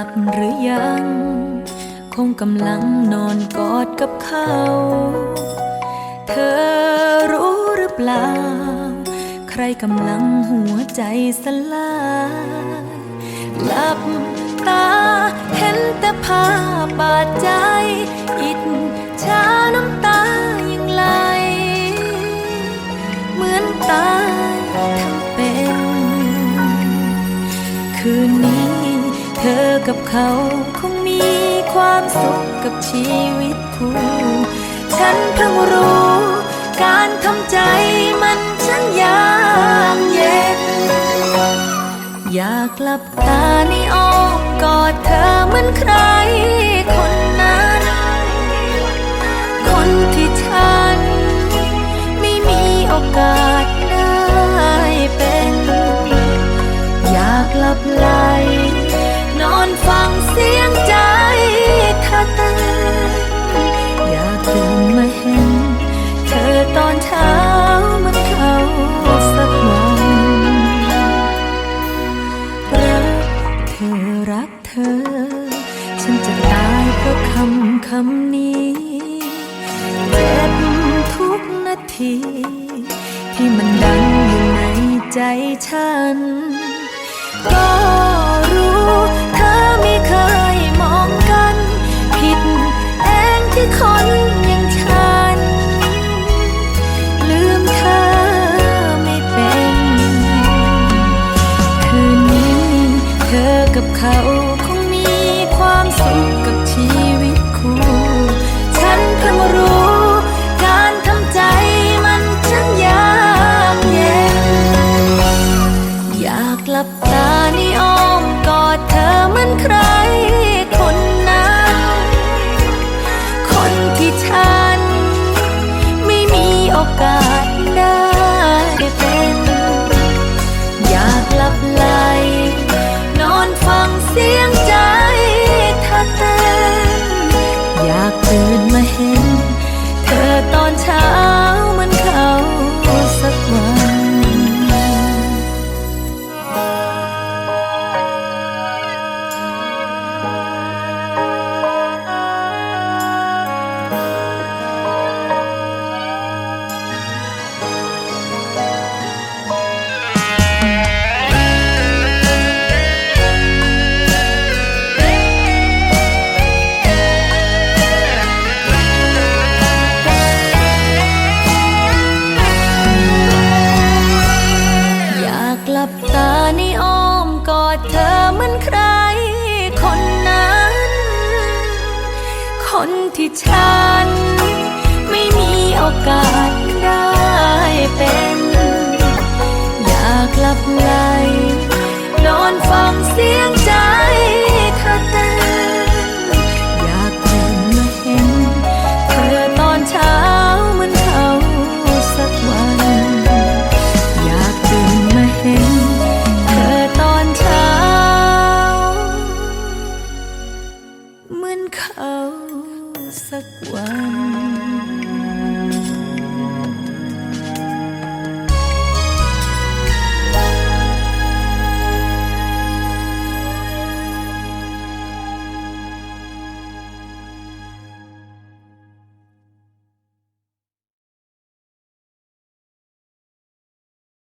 ลับหรือยัง คงกำลังนอนกอดกับเขา เธอรู้หรือเปล่า ใครกำลังหัวใจสลายหลับตาเห็นแต่ภาพบาดใจ อิดชาน้ำตายังไหล เหมือนตายทั้งเป็น คืนนี้ เธอกับเขาคงมีความสุขกับชีวิตคู่ ฉันเพิ่งรู้ การทำใจมันช่างยากเย็น อยากหลับตาในอ้อมกอดเธอเหมือนใครคนนั้น คนที่ เช้ามันเขาสักวันรักเธอรักเธอ ฉันจะตายเพราะคำคำนี้เจ็บทุกนาที ที่มันดังอยู่ในใจฉันก็า คนที่ฉัน ไม่มีโอกาสได้เป็น อยากกลับไหลนอนฟังเสียงใจเธอเต้นอยากตื่นมาเห็น เธอตอนเช้าเหมือนเขาสักวัน อยากตื่นมาเห็น เธอตอนเช้าเหมือนเขา 失魂。